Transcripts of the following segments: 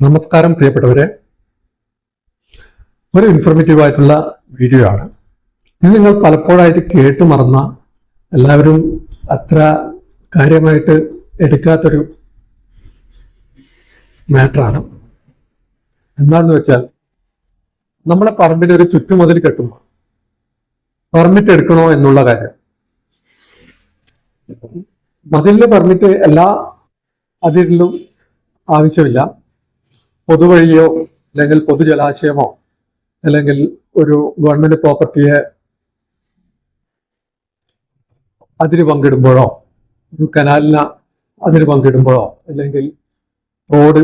നമസ്കാരം പ്രിയപ്പെട്ടവരെ. ഒരു ഇൻഫോർമേറ്റീവ് ആയിട്ടുള്ള വീഡിയോ ആണ്. ഇത് നിങ്ങൾ പലപ്പോഴായിട്ട് കേട്ട് മറന്ന എല്ലാവരും അത്ര കാര്യമായിട്ട് എടുക്കാത്തൊരു മാറ്ററാണ് എന്താണെന്ന് വെച്ചാൽ നമ്മളെ പറമ്പിന് ഒരു ചുറ്റുമതിൽ കെട്ടുമ്പോൾ പെർമിറ്റ് എടുക്കണോ എന്നുള്ള കാര്യം. മതിലിന്റെ പെർമിറ്റ് എല്ലാ അതിരിലും ആവശ്യമില്ല. പൊതുവഴിയോ അല്ലെങ്കിൽ പൊതുജലാശയമോ അല്ലെങ്കിൽ ഒരു ഗവൺമെന്റ് പ്രോപ്പർട്ടിയെ അതിന് പങ്കിടുമ്പോഴോ ഒരു കനാലിന് അതിന് പങ്കിടുമ്പോഴോ അല്ലെങ്കിൽ റോഡ്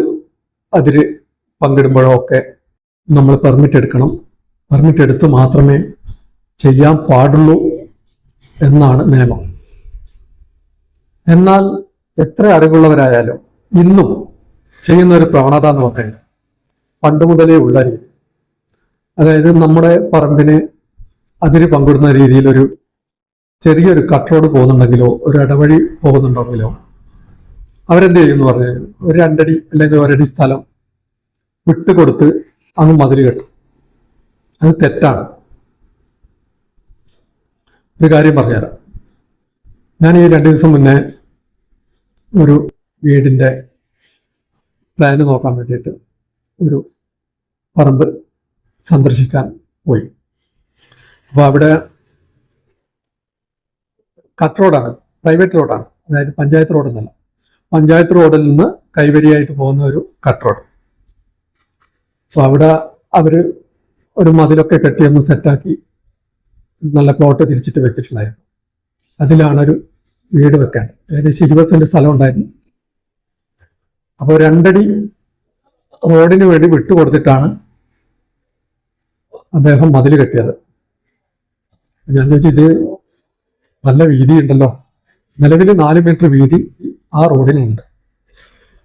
അതിര് പങ്കിടുമ്പോഴോ ഒക്കെ നമ്മൾ പെർമിറ്റ് എടുക്കണം. പെർമിറ്റ് എടുത്ത് മാത്രമേ ചെയ്യാൻ പാടുള്ളൂ എന്നാണ് നിയമം. എന്നാൽ എത്ര അറിവുള്ളവരായാലും ഇന്നും ചെയ്യുന്ന ഒരു പ്രവണത എന്ന് പറയുന്നത് പണ്ട് മുതലേ ഉള്ള രീതി അതായത് നമ്മുടെ പറമ്പിന് അതിര് പങ്കിടുന്ന രീതിയിലൊരു ചെറിയൊരു കട്ടറോട് പോകുന്നുണ്ടെങ്കിലോ ഒരു ഇടവഴി പോകുന്നുണ്ടെങ്കിലോ അവരെന്ത് ചെയ്യും എന്ന് പറഞ്ഞാൽ ഒരു രണ്ടടി അല്ലെങ്കിൽ ഒരടി സ്ഥലം വിട്ടുകൊടുത്ത് അങ്ങ് മതിൽ കെട്ടും. അത് തെറ്റാണ്. ഒരു കാര്യം പറഞ്ഞുതരാം. ഞാൻ ഈ രണ്ടു ദിവസം മുന്നേ ഒരു വീടിന്റെ പ്ലാന് നോക്കാൻ വേണ്ടിയിട്ട് ഒരു പറമ്പ് സന്ദർശിക്കാൻ പോയി. അപ്പോൾ അവിടെ കട്ട് റോഡാണ് പ്രൈവറ്റ് റോഡാണ്. അതായത് പഞ്ചായത്ത് റോഡ് എന്നല്ല പഞ്ചായത്ത് റോഡിൽ നിന്ന് കൈവരിയായിട്ട് പോകുന്ന ഒരു കട്ട് റോഡ്. അപ്പോൾ അവിടെ അവർ ഒരു മതിലൊക്കെ കെട്ടിയൊന്ന് സെറ്റാക്കി നല്ല പ്ലോട്ട് തിരിച്ചിട്ട് വെച്ചിട്ടുണ്ടായിരുന്നു. അതിലാണ് ഒരു വീട് വെക്കേണ്ടത്. ഏകദേശം ഇരുപത് സെന്റ് സ്ഥലം ഉണ്ടായിരുന്നു. അപ്പോൾ രണ്ടടി റോഡിന് വേണ്ടി വിട്ടുകൊടുത്തിട്ടാണ് അദ്ദേഹം മതിൽ കെട്ടിയത്. ഞാൻ ചോദിച്ചു ഇത് നല്ല വീതി ഉണ്ടല്ലോ നിലവിൽ നാല് മീറ്റർ വീതി ആ റോഡിനുണ്ട്.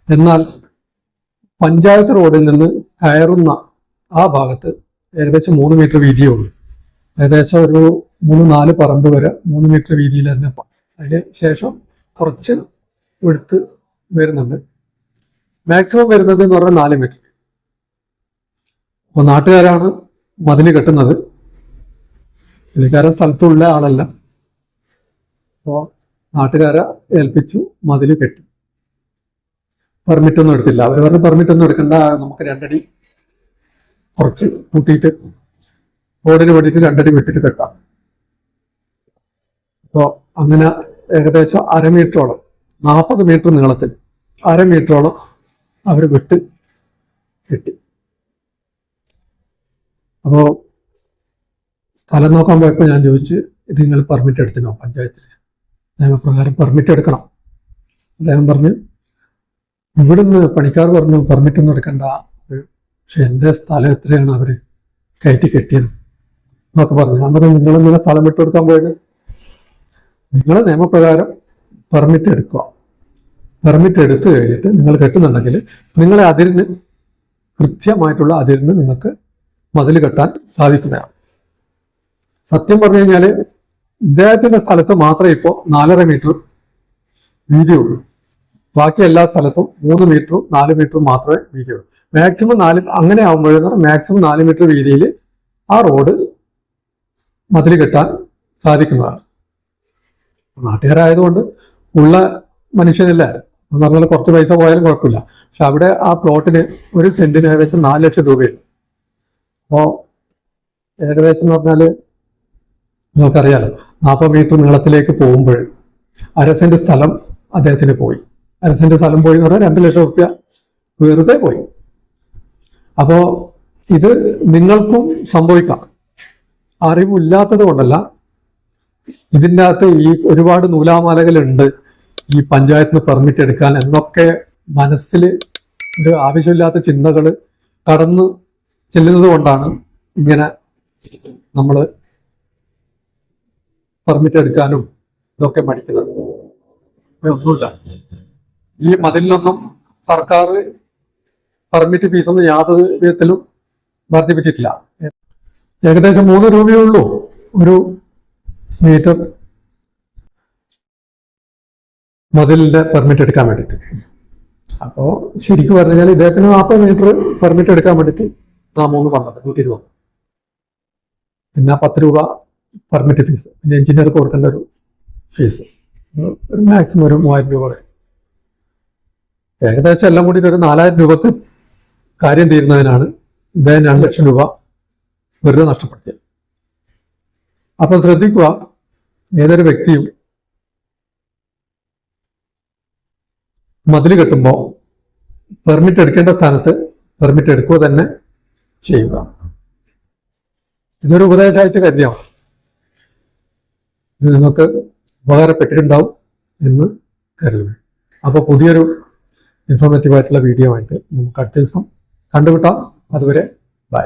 എന്നാൽ പഞ്ചായത്ത് റോഡിൽ നിന്ന് കയറുന്ന ആ ഭാഗത്ത് ഏകദേശം മൂന്ന് മീറ്റർ വീതിയേ ഉള്ളൂ. ഏകദേശം ഒരു മൂന്ന് നാല് പറമ്പ് വരെ മൂന്ന് മീറ്റർ വീതിയിൽ തന്നെ അതിന് ശേഷം കുറച്ച് എടുത്ത് വരുന്നുണ്ട്. മാക്സിമം വരുന്നത് എന്ന് പറഞ്ഞാൽ നാല് മീറ്റർ അപ്പോൾ നാട്ടുകാരാണ് മതിന് കെട്ടുന്നത്. പുള്ളിക്കാരൻ സ്ഥലത്തുള്ള ആളല്ല. അപ്പോൾ നാട്ടുകാരെ ഏൽപ്പിച്ചു മതിൽ കെട്ടി. പെർമിറ്റ് ഒന്നും എടുത്തില്ല. അവർ പറഞ്ഞ പെർമിറ്റ് ഒന്നും എടുക്കണ്ട. നമുക്ക് രണ്ടടി കുറച്ച് കൂട്ടിയിട്ട് റോഡിന് വേണ്ടിയിട്ട് രണ്ടടി വിട്ടിട്ട് കെട്ടാം. അപ്പോൾ അങ്ങനെ ഏകദേശം അരമീറ്ററോളം നാൽപ്പത് മീറ്റർ നീളത്തിൽ അരമീറ്ററോളം അവർ വിട്ട് കിട്ടി. അപ്പോൾ സ്ഥലം നോക്കാൻ പോയപ്പോൾ ഞാൻ ചോദിച്ചു ഇത് നിങ്ങൾ പെർമിറ്റ് എടുത്തിനോ പഞ്ചായത്തിൽ നിയമപ്രകാരം പെർമിറ്റ് എടുക്കണം. അദ്ദേഹം പറഞ്ഞു ഇവിടുന്ന് പണിക്കാർ പറഞ്ഞു പെർമിറ്റ് ഒന്നും എടുക്കണ്ട. പക്ഷെ എന്റെ സ്ഥലം എത്രയാണ് അവർ കയറ്റി കെട്ടിയത്? എന്നൊക്കെ പറഞ്ഞു. ഞാൻ പറഞ്ഞു നിങ്ങൾ സ്ഥലം വിട്ടുകൊടുക്കാൻ പോയത്? നിങ്ങൾ നിയമപ്രകാരം പെർമിറ്റ് എടുക്കുക. പെർമിറ്റ് എടുത്തു കഴിഞ്ഞിട്ട് നിങ്ങൾ കെട്ടുന്നുണ്ടെങ്കിൽ നിങ്ങളെ അതിരിന് കൃത്യമായിട്ടുള്ള അതിരിന് നിങ്ങൾക്ക് മതിൽ കെട്ടാൻ സാധിക്കുന്നതാണ്. സത്യം പറഞ്ഞു കഴിഞ്ഞാൽ ഇദ്ദേഹത്തിന്റെ സ്ഥലത്ത് മാത്രമേ ഇപ്പോൾ നാലര മീറ്റർ വീതിയുള്ളൂ ബാക്കി എല്ലാ സ്ഥലത്തും മൂന്ന് മീറ്ററും നാല് മീറ്ററും മാത്രമേ വീതിയുള്ളൂ മാക്സിമം നാല് അങ്ങനെ ആകുമ്പോഴെന്ന് മാക്സിമം നാല് മീറ്റർ വീതിയിൽ ആ റോഡ് മതിൽ കെട്ടാൻ സാധിക്കുന്നതാണ്. നാട്ടുകാരായതുകൊണ്ട് ഉള്ള മനുഷ്യനല്ല. എന്ന് പറഞ്ഞാൽ കുറച്ച് പൈസ പോയാലും കുഴപ്പമില്ല. പക്ഷെ അവിടെ ആ പ്ലോട്ടിന് ഒരു സെന്റിന് ഏകദേശം നാല് ലക്ഷം രൂപയുണ്ട് അപ്പോൾ ഏകദേശം എന്ന് പറഞ്ഞാൽ നിങ്ങൾക്കറിയാലോ നാൽപ്പത് മീറ്റർ നീളത്തിലേക്ക് പോകുമ്പോൾ അര സെന്റ് സ്ഥലം അദ്ദേഹത്തിന് പോയി. അര സെന്റ് സ്ഥലം പോയി എന്ന് പറഞ്ഞാൽ രണ്ട് ലക്ഷം റുപ്യ വെറുതെ പോയി. അപ്പോ ഇത് നിങ്ങൾക്കും സംഭവിക്കാം. അറിവില്ലാത്തത് കൊണ്ടല്ല ഇതിന്റെ അകത്ത് ഈ ഒരുപാട് നൂലാമാലകളുണ്ട്. ഈ പഞ്ചായത്തിന് പെർമിറ്റ് എടുക്കാൻ എന്നൊക്കെ മനസ്സിൽ ഒരു ആവശ്യമില്ലാത്ത ചിന്തകൾ കടന്നു ചെല്ലുന്നത് കൊണ്ടാണ് ഇങ്ങനെ നമ്മൾ പെർമിറ്റ് എടുക്കാനും ഇതൊക്കെ മടിക്കുന്നത് ഒന്നുമില്ല. ഈ മതിലിനൊന്നും സർക്കാർ പെർമിറ്റ് ഫീസൊന്നും യാതൊരു വിധത്തിലും വർദ്ധിപ്പിച്ചിട്ടില്ല. ഏകദേശം മൂന്ന് രൂപയേ ഉള്ളൂ. ഒരു മീറ്റർ മതിലിന്റെ പെർമിറ്റ് എടുക്കാൻ വേണ്ടിയിട്ട്. അപ്പോൾ ശരിക്കും പറഞ്ഞു കഴിഞ്ഞാൽ ഇദ്ദേഹത്തിന് നാൽപ്പത് മീറ്റർ പെർമിറ്റ് എടുക്കാൻ വേണ്ടിയിട്ട് നാമൂന്ന് വന്നത് നൂറ്റി ഇരുപത് പിന്നെ പത്ത് രൂപ പെർമിറ്റ് ഫീസ് പിന്നെ എഞ്ചിനീയർ കൊടുക്കേണ്ട ഒരു ഫീസ് ഒരു മാക്സിമം ഒരു മൂവായിരം രൂപ ഏകദേശം എല്ലാം കൂടി ഒരു നാലായിരം രൂപക്ക് കാര്യം തീരുന്നതിനാണ് ഇദ്ദേഹം രണ്ട് ലക്ഷം രൂപ വെറുതെ നഷ്ടപ്പെടുത്തിയത്. അപ്പൊ ശ്രദ്ധിക്കുക ഏതൊരു വ്യക്തിയും മതിൽ കെട്ടുമ്പോൾ പെർമിറ്റ് എടുക്കേണ്ട സ്ഥാനത്ത് പെർമിറ്റ് എടുക്കുക തന്നെ ചെയ്യുക. ഇതൊരു ഉപദേശമായിട്ട് കരുതിയാൽ. ഇത് നിങ്ങൾക്ക് ഉപകാരപ്പെട്ടിട്ടുണ്ടാവും എന്ന് കരുതുന്നു. അപ്പോൾ പുതിയൊരു ഇൻഫോർമേറ്റീവ് ആയിട്ടുള്ള വീഡിയോ ആയിട്ട് നമുക്ക് അടുത്ത ദിവസം കണ്ടുകിട്ടാം അതുവരെ ബൈ